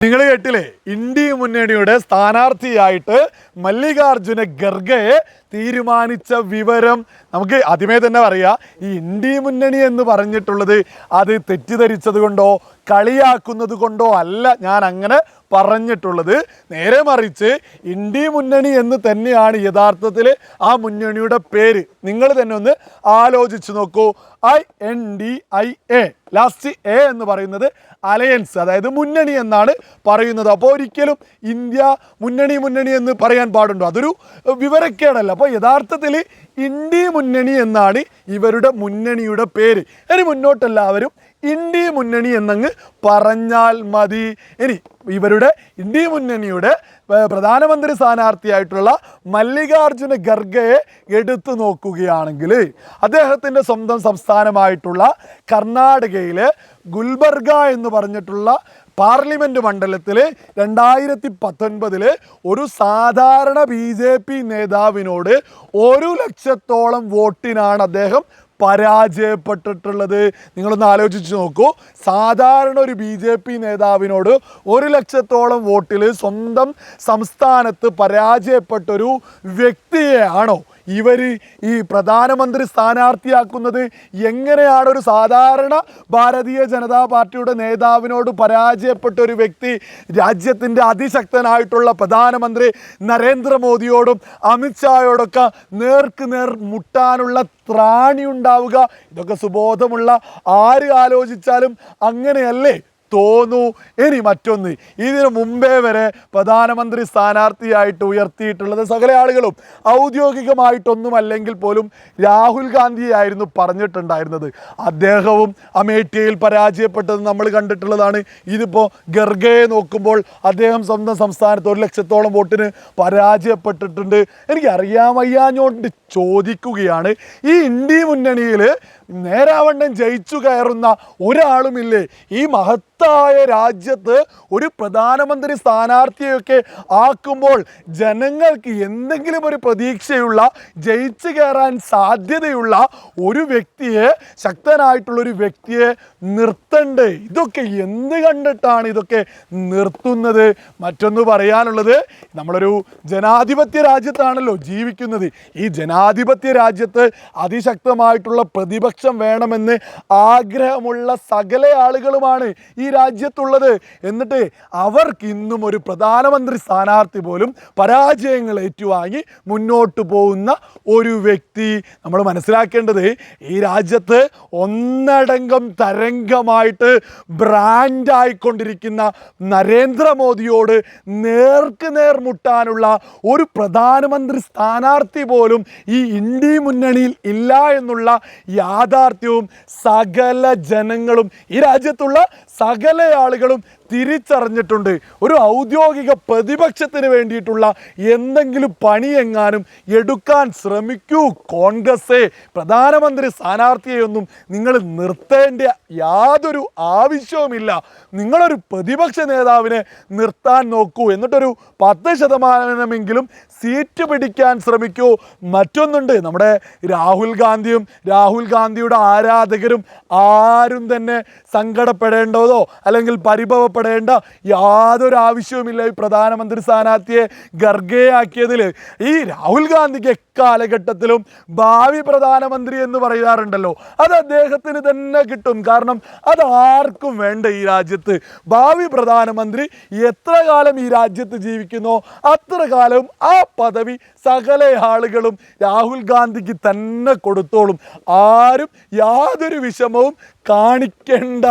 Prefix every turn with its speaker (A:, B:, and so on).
A: നിങ്ങൾ കേട്ടില്ലേ? ഇന്ത്യ മുന്നണിയുടെ സ്ഥാനാർത്ഥിയായിട്ട് മല്ലികാർജുന ഖർഗയെ തീരുമാനിച്ച വിവരം നമുക്ക് ആദ്യമേ തന്നെ പറയാം. ഈ ഇന്ത്യ മുന്നണി എന്ന് പറഞ്ഞിട്ടുള്ളത് അത് തെറ്റിദ്ധരിച്ചത് കൊണ്ടോ കളിയാക്കുന്നത് കൊണ്ടോ അല്ല. ഞാൻ അങ്ങനെ പറഞ്ഞിട്ടുള്ളത്. നേരെ മറിച്ച് ഇന്ത്യ മുന്നണി എന്ന് തന്നെയാണ് യഥാർത്ഥത്തിൽ ആ മുന്നണിയുടെ പേര്. നിങ്ങൾ തന്നെ ഒന്ന് ആലോചിച്ച് നോക്കൂ. I N D I A last A എന്ന് പറയുന്നത് അലയൻസ് അതായത് മുന്നണി എന്നാണ് പറയുന്നത്. അപ്പോൾ ഒരിക്കലും ഇന്ത്യ മുന്നണി മുന്നണി എന്ന് പറയാൻ പാടുണ്ടോ? അതൊരു വിവരക്കേടല്ല. അപ്പോൾ യഥാർത്ഥത്തിൽ ഇന്ത്യ മുന്നണി എന്നാണ് ഇവരുടെ മുന്നണിയുടെ പേര്. ഇനി മുന്നോട്ടെല്ലാവരും ഇന്ത്യ മുന്നണി എന്നങ്ങ് പറഞ്ഞാൽ മതി. ഇനി ഇവരുടെ ഇന്ത്യ മുന്നണിയുടെ പ്രധാനമന്ത്രി സ്ഥാനാർത്ഥിയായിട്ടുള്ള മല്ലികാർജുന ഖർഗയെ എടുത്തു നോക്കുകയാണെങ്കിൽ അദ്ദേഹത്തിന്റെ സ്വന്തം സംസ്ഥാനമായിട്ടുള്ള കർണാടകയിലെ ഗുൽബർഗ എന്ന് പറഞ്ഞിട്ടുള്ള പാർലമെന്റ് മണ്ഡലത്തിൽ രണ്ടായിരത്തി പത്തൊൻപതിൽ ഒരു സാധാരണ ബി ജെ പി നേതാവിനോട് ഒരു ലക്ഷത്തോളം വോട്ടിനാണ് അദ്ദേഹം പരാജയപ്പെട്ടിട്ടുള്ളത് നിങ്ങളൊന്ന് ആലോചിച്ച് നോക്കൂ. സാധാരണ ഒരു ബി ജെ പി നേതാവിനോട് ഒരു ലക്ഷത്തോളം വോട്ടിൽ സ്വന്തം സംസ്ഥാനത്ത് പരാജയപ്പെട്ടൊരു വ്യക്തിയെയാണോ ഇവർ ഈ പ്രധാനമന്ത്രി സ്ഥാനാർത്ഥിയാക്കുന്നത് എങ്ങനെയാണ് ഒരു സാധാരണ ഭാരതീയ ജനതാ പാർട്ടിയുടെ നേതാവിനോട് പരാജയപ്പെട്ട ഒരു വ്യക്തി രാജ്യത്തിന്റെ അതിശക്തനായിട്ടുള്ള പ്രധാനമന്ത്രി നരേന്ദ്രമോദിയോടും അമിത്ഷായോടൊക്കെ നേർക്ക് നേർ മുട്ടാനുള്ള ത്രാണി ഉണ്ടാവുക. ഇതൊക്കെ സുബോധമുള്ള ആര് ആലോചിച്ചാലും അങ്ങനെയല്ലേ? തോന്നു. ഇനി മറ്റൊന്ന്. ഇതിനു മുമ്പേ വരെ പ്രധാനമന്ത്രി സ്ഥാനാർത്ഥിയായിട്ട് ഉയർത്തിയിട്ടുള്ളത് സകല ആളുകളും. ഔദ്യോഗികമായിട്ടൊന്നും അല്ലെങ്കിൽ പോലും രാഹുൽ ഗാന്ധിയായിരുന്നു പറഞ്ഞിട്ടുണ്ടായിരുന്നത്. അദ്ദേഹവും അമേഠിയയിൽ പരാജയപ്പെട്ടത് നമ്മൾ കണ്ടിട്ടുള്ളതാണ്. ഇതിപ്പോൾ ഗർഗയെ നോക്കുമ്പോൾ അദ്ദേഹം സ്വന്തം സംസ്ഥാനത്ത് ഒരു ലക്ഷത്തോളം വോട്ടിന് പരാജയപ്പെട്ടിട്ടുണ്ട്. എനിക്ക് അറിയാൻ ചോദിക്കുകയാണ്. ഈ ഇന്ത്യ മുന്നണിയിൽ നേരാവണ്ണം ജയിച്ചു കയറുന്ന ഒരാളുമില്ലേ? ഈ മഹത്തായ രാജ്യത്ത് ഒരു പ്രധാനമന്ത്രി സ്ഥാനാർത്ഥിയൊക്കെ ആക്കുമ്പോൾ ജനങ്ങൾക്ക് എന്തെങ്കിലും ഒരു പ്രതീക്ഷയുള്ള ജയിച്ചു കയറാൻ സാധ്യതയുള്ള ഒരു വ്യക്തിയെ ശക്തനായിട്ടുള്ള ഒരു വ്യക്തിയെ നിർത്തണ്ടേ? ഇതൊക്കെ എന്ത് കണ്ടിട്ടാണ് ഇതൊക്കെ നിർത്തുന്നത്? മറ്റൊന്ന് പറയാനുള്ളത് നമ്മളൊരു ജനാധിപത്യ രാജ്യത്താണല്ലോ ജീവിക്കുന്നത്. ഈ ജനാധിപത്യ രാജ്യത്ത് അതിശക്തമായിട്ടുള്ള പ്രതിപക്ഷം വേണമെന്ന് ആഗ്രഹമുള്ള സകല ആളുകളുമാണ് ഈ രാജ്യത്തുള്ളത്. എന്നിട്ട് അവർക്ക് ഇന്നും ഒരു പ്രധാനമന്ത്രി സ്ഥാനാർത്ഥി പോലും പരാജയങ്ങൾ ഏറ്റുവാങ്ങി മുന്നോട്ട് പോകുന്ന ഒരു വ്യക്തി. നമ്മൾ മനസ്സിലാക്കേണ്ടത് ഈ രാജ്യത്ത് ഒന്നടങ്കം തരംഗമായിട്ട് ബ്രാൻഡായിക്കൊണ്ടിരിക്കുന്ന നരേന്ദ്രമോദിയോട് നേർക്ക് നേർ മുട്ടാനുള്ള ഒരു പ്രധാനമന്ത്രി സ്ഥാനാർത്ഥി പോലും ഈ ഇന്ത്യ മുന്നണിയിൽ ഇല്ല എന്നുള്ള യാഥാർത്ഥ്യവും സകല ജനങ്ങളും ഈ രാജ്യത്തുള്ള സകല ആളുകളും തിരിച്ചറിഞ്ഞിട്ടുണ്ട്. ഒരു ഔദ്യോഗിക പ്രതിപക്ഷത്തിന് വേണ്ടിയിട്ടുള്ള എന്തെങ്കിലും പണിയെങ്ങാനും എടുക്കാൻ ശ്രമിക്കൂ. കോൺഗ്രസ്സേ പ്രധാനമന്ത്രി സ്ഥാനാർത്ഥിയെയൊന്നും നിങ്ങൾ നിർത്തേണ്ട യാതൊരു ആവശ്യവുമില്ല. നിങ്ങളൊരു പ്രതിപക്ഷ നേതാവിനെ നിർത്താൻ നോക്കൂ. എന്നിട്ടൊരു പത്ത് ശതമാനമെങ്കിലും സീറ്റ് പിടിക്കാൻ ശ്രമിക്കൂ. മറ്റൊന്നുണ്ട് നമ്മുടെ രാഹുൽ ഗാന്ധിയും രാഹുൽ ഗാന്ധിയുടെ ആരാധകരും ആരും തന്നെ സങ്കടപ്പെടേണ്ടതോ അല്ലെങ്കിൽ പരിഭവപ്പെടേണ്ട യാതൊരു ആവശ്യവുമില്ല ഈ പ്രധാനമന്ത്രി സ്ഥാനാർത്ഥിയെ ഗർഗയാക്കിയതിൽ ഈ രാഹുൽ ഗാന്ധിക്ക് എക്കാലഘട്ടത്തിലും ഭാവി പ്രധാനമന്ത്രി എന്ന് പറയാറുണ്ടല്ലോ. അത് അദ്ദേഹത്തിന് തന്നെ കിട്ടും. കാരണം അത് ആർക്കും വേണ്ട ഈ രാജ്യത്ത്. ഭാവി പ്രധാനമന്ത്രി എത്ര കാലം ഈ രാജ്യത്ത് ജീവിക്കുന്നോ അത്ര കാലം ആ പദവി സകല ആളുകളും രാഹുൽ ഗാന്ധിക്ക് തന്നെ കൊടുത്തോളും. ആരും യാതൊരു വിഷമവും കാണിക്കണ്ട.